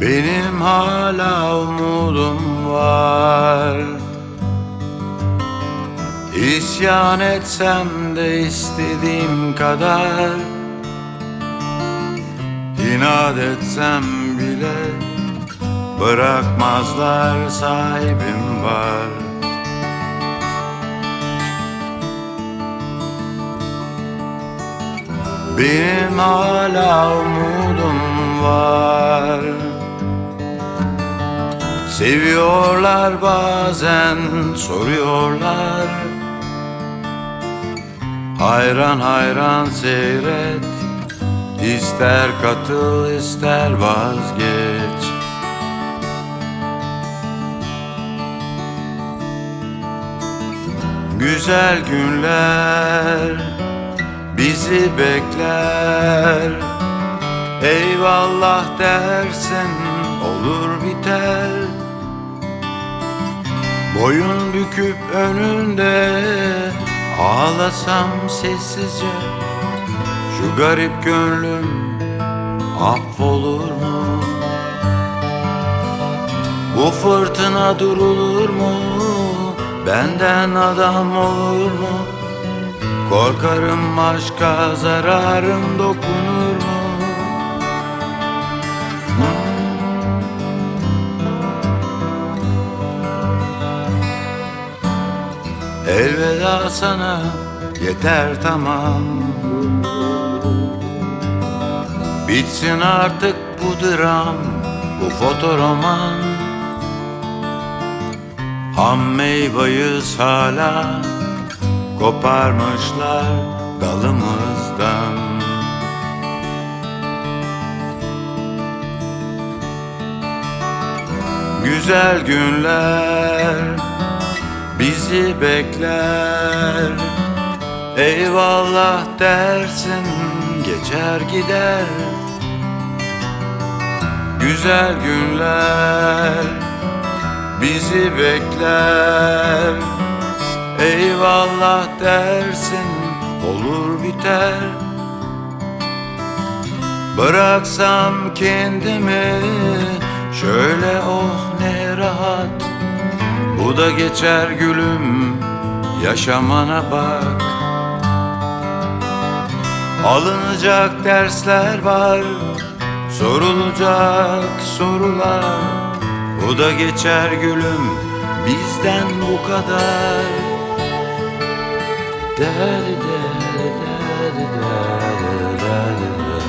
Benim hala umudum var. İsyan etsem de istediğim kadar. İnat etsem bile Bırakmazlar sahibim var. Benim hala umudum var Seviyorlar bazen soruyorlar. Hayran hayran seyret İster katıl ister vazgeç. Güzel günler bizi bekler. Eyvallah dersin olur biter Boyun büküp önünde ağlasam sessizce Şu garip gönlüm affolur mu? Bu fırtına durulur mu? Benden adam olur mu? Korkarım aşka zararım dokunur mu? Elveda sana yeter tamam. Bitsin artık bu dram, bu fotoroman. Ham meyveyiz hala Koparmışlar dalımızdan. Güzel günler bizi bekler. Eyvallah dersin geçer gider. Güzel günler bizi bekler. Eyvallah dersin olur biter. Bıraksam kendimi şöyle oh ne rahat Bu da geçer gülüm yaşamana bak Alınacak dersler var Sorulacak sorular Bu da geçer gülüm bizden bu kadar Deri deri deri deri